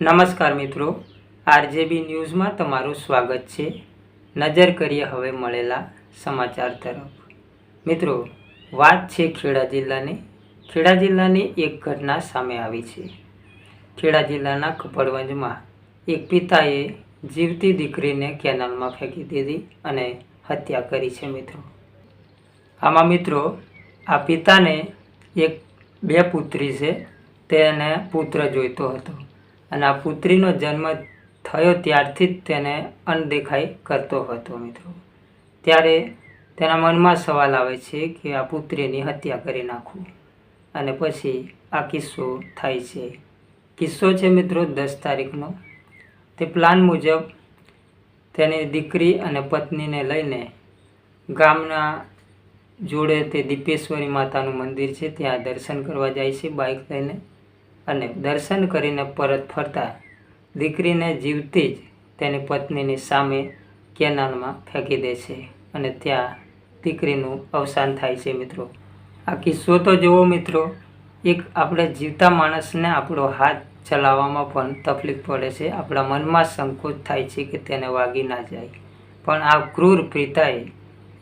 નમસ્કાર મિત્રો, આરજેબી ન્યૂઝમાં તમારું સ્વાગત છે નજર કરીએ હવે મળેલા સમાચાર તરફ. મિત્રો, વાત છે ખેડા જિલ્લાની. ખેડા જિલ્લાની એક ઘટના સામે આવી છે. ખેડા જિલ્લાના કપડવંજમાં એક પિતાએ જીવતી દીકરીને કેનાલમાં ફેંકી દીધી અને હત્યા કરી છે મિત્રો. આમાં મિત્રો, આ પિતાને એક બે પુત્રી છે, તેને પુત્ર જોઈતો હતો. અને આ પુત્રીનો જન્મ થયો ત્યારથી જ તેને અનદેખાઈ કરતો હતો મિત્રો. ત્યારે તેના મનમાં સવાલ આવે છે કે આ પુત્રીની હત્યા કરી નાખું અને પછી આ કિસ્સો થાય છે. કિસ્સો છે મિત્રો દસ તારીખનો. તે પ્લાન મુજબ તેની દીકરી અને પત્નીને લઈને ગામના જોડે તે દીપેશ્વરી માતાનું મંદિર છે. ત્યાં દર્શન કરવા જાય છે બાઇક લઈને. અને દર્શન કરીને પરત ફરતા દીકરીને જીવતી જ તેની પત્નીની સામે કેનાલમાં ફેંકી દે છે અને ત્યાં દીકરીનું અવસાન થાય છે મિત્રો. આ કિસ્સો તો જુઓ મિત્રો, એક આપણે જીવતા માણસને આપણો હાથ ચલાવવામાં પણ તકલીફ પડે છે. આપણા મનમાં સંકોચ થાય છે કે તેને વાગી ના જાય. પણ આ ક્રૂર પિતાએ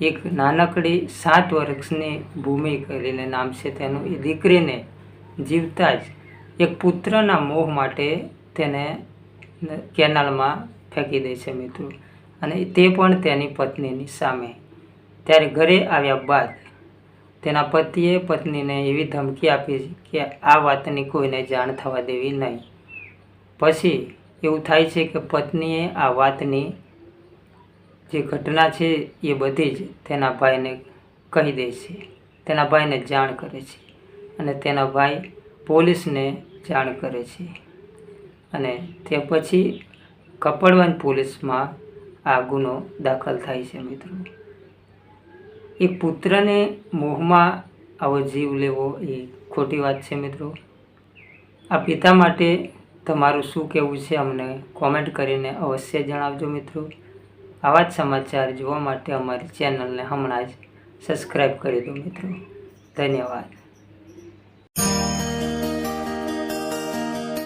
એક નાનકડી સાત વર્ષની ભૂમિ કરીને નામ છે તેનું. એ દીકરીને જીવતા જ એક પુત્રના મોહ માટે તેને કેનાલમાં ફેંકી દે છે મિત્રો. અને તે પણ તેની પત્નીની સામે. ત્યારે ઘરે આવ્યા બાદ તેના પતિએ પત્નીને એવી ધમકી આપી કે આ વાતની કોઈને જાણ થવા દેવી નહીં. પછી એવું થાય છે કે પત્નીએ આ વાતની જે ઘટના છે એ બધી જ તેના ભાઈને કહી દે છે. તેના ભાઈને જાણ કરે છે. અને તેના ભાઈ પોલીસને જાણ કરે છે અને તે પછી કપડવન પોલીસમાં આ ગુનો દાખલ થાય છે મિત્રો. એક પુત્રને મોહમાં આવો જીવ લેવો એ ખોટી વાત છે મિત્રો. આ પિતા માટે તમારું શું કહેવું છે અમને કોમેન્ટ કરીને અવશ્ય જણાવજો મિત્રો. આવા જ સમાચાર જોવા માટે અમારી ચેનલને હમણાં જ સબસ્ક્રાઈબ કરી દો મિત્રો. ધન્યવાદ.